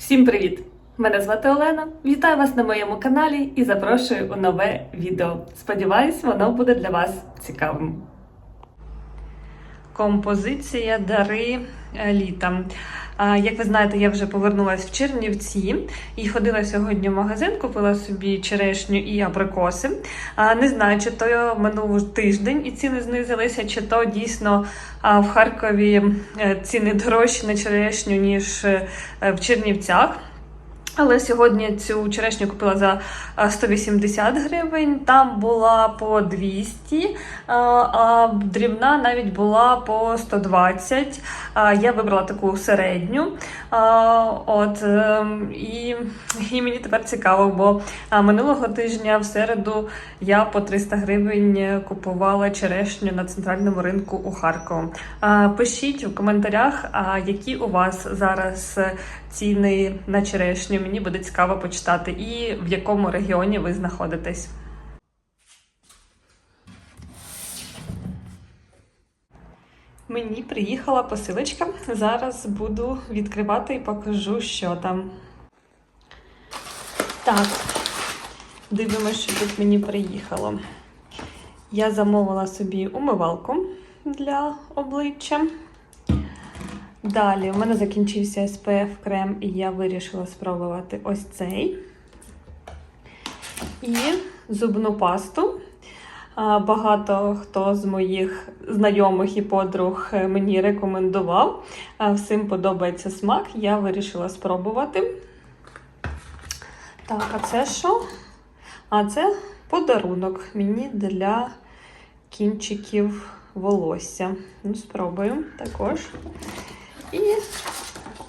Всім привіт! Мене звати Олена. Вітаю вас на моєму каналі і запрошую у нове відео. Сподіваюсь, воно буде для вас цікавим. Композиція Дари е, літа. Як ви знаєте, я вже повернулася в Чернівці і ходила сьогодні в магазин, купила собі черешню і абрикоси. Не знаю, чи то минув тиждень і ціни знизилися, чи то дійсно в Харкові е, ціни дорожчі на черешню, ніж е, в Чернівцях. Але сьогодні цю черешню купила за 180 гривень, там була по 200, а, а дрібна навіть була по 120. Я вибрала таку середню. От, ем, і, і мені тепер цікаво, бо минулого тижня в середу я по 300 гривень купувала черешню на центральному ринку у Харкові. Пишіть у коментарях, які у вас зараз ціни на черешню. Мені буде цікаво почитати, і в якому регіоні ви знаходитесь. Мені приїхала посилочка. Зараз буду відкривати і покажу, що там. Так, дивимося, що тут мені приїхало. Я замовила собі умивалку для обличчя. Далі, у мене закінчився SPF крем, і я вирішила спробувати ось цей. І зубну пасту. Багато хто з моїх знайомих і подруг е, мені рекомендував. Всім подобається смак, я вирішила спробувати. Так, а це що? А це подарунок мені для кінчиків волосся. Ну, спробую також. І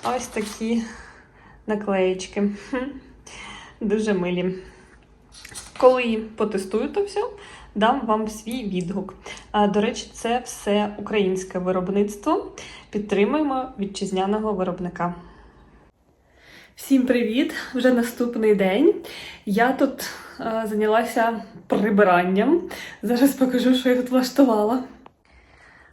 ось такі наклеєчки. Дуже милі. Коли потестую то все, дам вам свій відгук. А, До речі, це все українське виробництво. Підтримуємо вітчизняного виробника. Всім привіт! Вже наступний день. Я тут е, зайнялася прибиранням. Зараз покажу, що я тут влаштувала.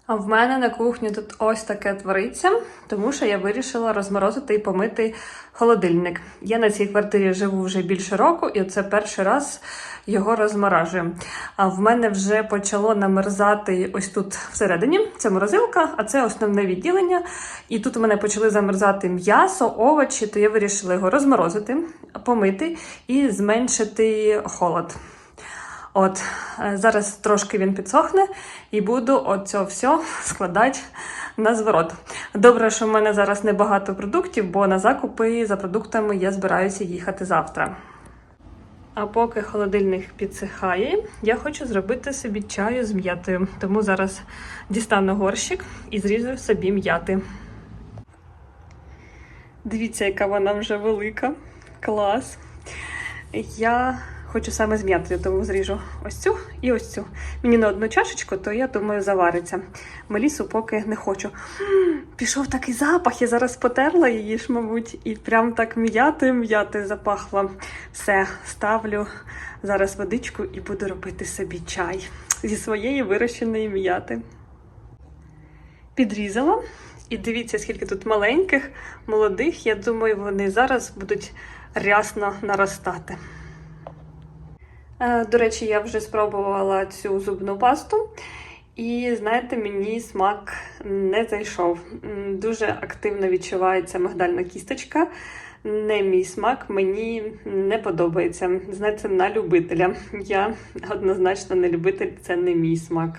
А в мене на кухні тут ось таке твориться, тому що я вирішила розморозити і помити холодильник. Я на цій квартирі живу вже більше року, і це перший раз його розморажую. А в мене вже почало намерзати ось тут всередині. Це морозилка, а це основне відділення. І тут у мене почали замерзати м'ясо, овочі, то я вирішила його розморозити, помити і зменшити холод. От, е, зараз трошки він підсохне і буду оце все складати на зворот. Добре, що в мене зараз небагато продуктів, бо на закупи за продуктами я збираюся їхати завтра. А поки холодильник підсихає, я хочу зробити собі чаю з м'ятою. Тому зараз дістану горщик і зріжу собі м'яти. Дивіться, яка вона вже велика. Клас. Я хочу саме з м'ятою, тому зріжу ось цю і ось цю. Мені на одну чашечку, то я думаю, завариться. Мелісу поки не хочу. Пішов такий запах, я зараз потерла її ж, мабуть, і прям так м'яти, м'яти запахло. Все, ставлю зараз водичку і буду робити собі чай зі своєї вирощеної м'яти. Підрізала. І дивіться, скільки тут маленьких, молодих. Я думаю, вони зараз будуть рясно наростати. Е, До речі, я вже спробувала цю зубну пасту, і знаєте, мені смак не зайшов. Дуже активно відчувається мигдальна кісточка. Не мій смак, мені не подобається. Знаєте, на любителя. Я однозначно не любитель, це не мій смак.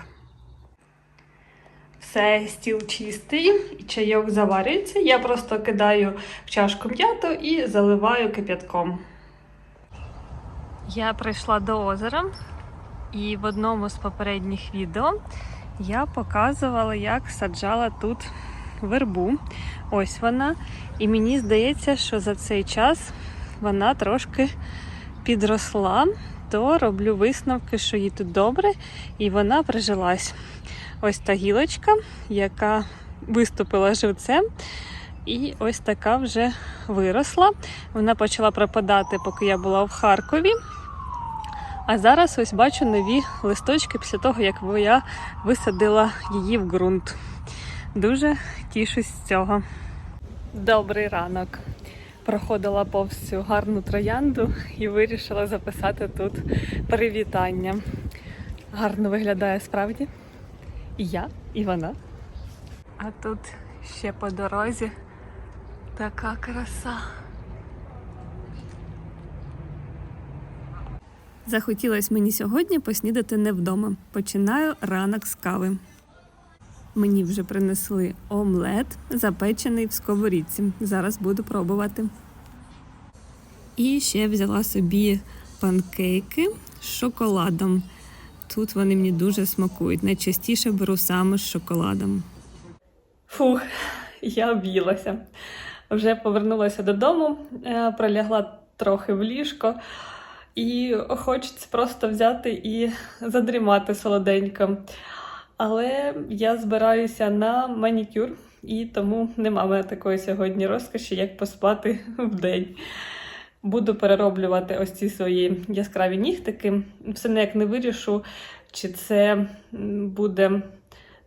Все, стіл чистий, і чайок заварюється. Я просто кидаю в чашку м'яту і заливаю кип'ятком. Я прийшла до озера, і в одному з попередніх відео я показувала, як саджала тут вербу. Ось вона. І мені здається, що за цей час вона трошки підросла, то роблю висновки, що їй тут добре, і вона прижилась. Ось та гілочка, яка виступила живцем. І ось така вже виросла. Вона почала пропадати, поки я була в Харкові. А зараз ось бачу нові листочки після того, як я висадила її в ґрунт. Дуже тішусь з цього. Добрий ранок. проходила повз цю гарну троянду і вирішила записати тут привітання. Гарно виглядає справді. І я, і вона. А тут ще по дорозі така краса. Захотілося мені сьогодні поснідати не вдома. Починаю ранок з кави. Мені вже принесли омлет, запечений в сковорідці. Зараз буду пробувати. І ще взяла собі панкейки з шоколадом. Тут вони мені дуже смакують. Найчастіше беру саме з шоколадом. Фух, я об'їлася. Вже повернулася додому, е, пролягла трохи в ліжко, і хочеться просто взяти і задрімати солоденько. Але я збираюся на манікюр, і тому нема мене такої сьогодні розкоші, як поспати в день. Буду перероблювати ось ці свої яскраві нігтики. Все ніяк не вирішу, чи це буде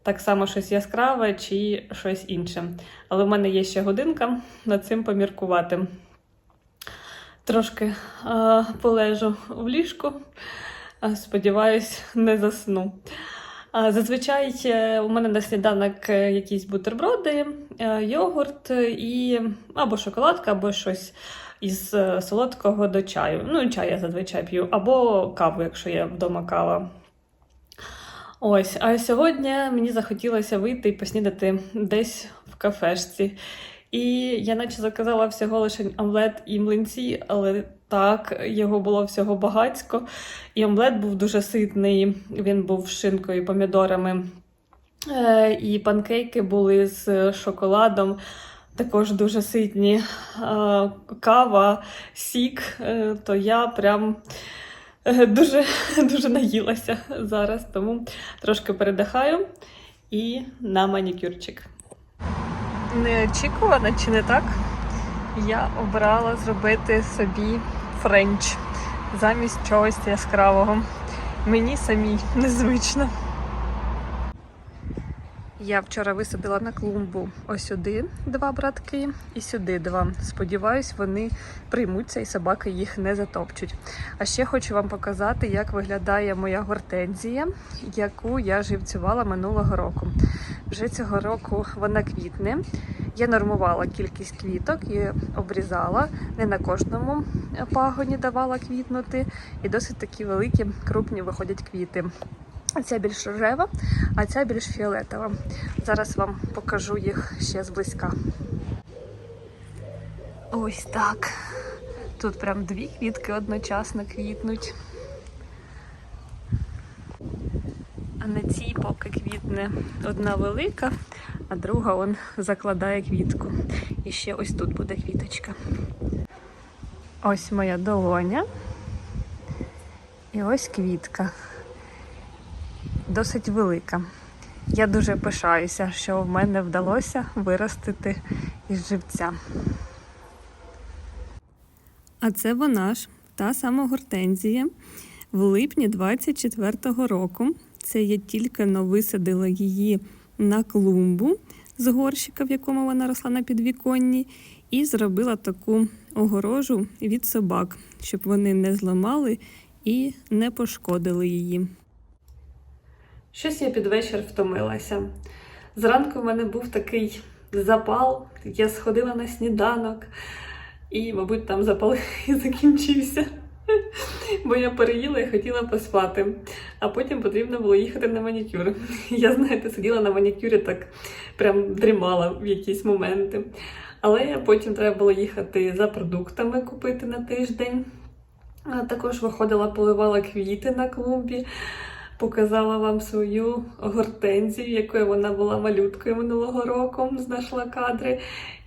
так само щось яскраве, чи щось інше. Але в мене є ще годинка над цим поміркувати. Трошки а, полежу в ліжку. А, Сподіваюсь, не засну. А, Зазвичай е, у мене на сніданок е, якісь бутерброди, е, йогурт і або шоколадка, або щось із е, солодкого до чаю. Ну, чай я зазвичай п'ю, або каву, якщо є вдома кава. Ось, а сьогодні мені захотілося вийти і поснідати десь в кафешці. І я наче заказала всього лише омлет і млинці, але так, його було всього багацько. І омлет був дуже ситний, він був шинкою помідорами. Е, І панкейки були з шоколадом, також дуже ситні. Е, Кава, сік, Е, то я прям дуже, дуже наїлася зараз, тому трошки передихаю і на манікюрчик. Неочікувано, чи не так? Я обрала зробити собі френч замість чогось яскравого. Мені самій незвично. Я вчора висадила на клумбу ось сюди два братки і сюди два. Сподіваюсь, вони приймуться і собаки їх не затопчуть. А ще хочу вам показати, як виглядає моя гортензія, яку я живцювала минулого року. Вже цього року вона квітне. Я нормувала кількість квіток і обрізала. Не на кожному пагоні давала квітнути. І досить такі великі, крупні виходять квіти. Ця більш рожева, а ця більш фіолетова. Зараз вам покажу їх ще зблизька. Ось так. Тут прям дві квітки одночасно квітнуть. А на цій поки квітне одна велика, а друга он закладає квітку. І ще ось тут буде квіточка. Ось моя долоня. І ось квітка. Досить велика. Я дуже пишаюся, що в мене вдалося виростити із живця. А це вона ж, та сама гортензія. В липні 24-го року. Це я тільки но висадила її на клумбу з горщика, в якому вона росла на підвіконні, і зробила таку огорожу від собак, щоб вони не зламали і не пошкодили її. Щось я під вечір втомилася. Зранку в мене був такий запал, я сходила на сніданок, і, мабуть, там запал і закінчився. Бо я переїла і хотіла поспати, а потім потрібно було їхати на манікюр. Я, знаєте, сиділа на манікюрі, так прям дрімала в якісь моменти. Але потім треба було їхати за продуктами купити на тиждень. Також виходила, поливала квіти на клумбі, показала вам свою гортензію, якою вона була малюткою минулого року, знайшла кадри,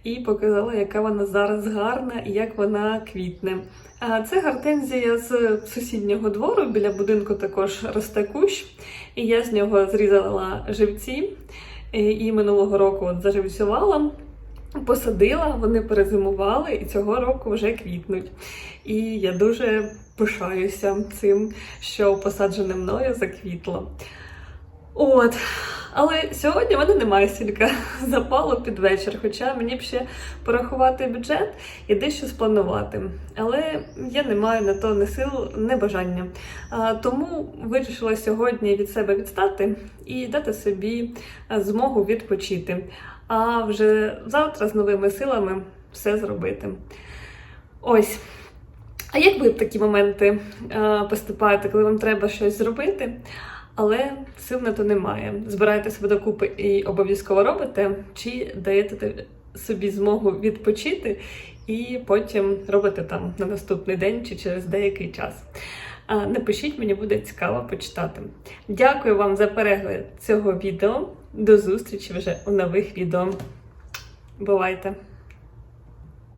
і показала, яка вона зараз гарна і як вона квітне. Це гортензія з сусіднього двору, біля будинку також росте кущ, і я з нього зрізала живці. І минулого року заживцювала, посадила, вони перезимували і цього року вже квітнуть. І я дуже пишаюся цим, що посаджене мною заквітло. От. Але сьогодні в мене немає стільки запалу під вечір, хоча мені б ще порахувати бюджет і дещо спланувати. Але я не маю на то ні сил, ні бажання. А, тому вирішила сьогодні від себе відстати і дати собі змогу відпочити. А вже завтра з новими силами все зробити. Ось. А як ви в такі моменти е, поступаєте, коли вам треба щось зробити, але сил на то немає? Збираєте себе докупи і обов'язково робите, чи даєте собі змогу відпочити і потім робите там на наступний день чи через деякий час? Напишіть, мені буде цікаво почитати. Дякую вам за перегляд цього відео. До зустрічі вже у нових відео. Бувайте!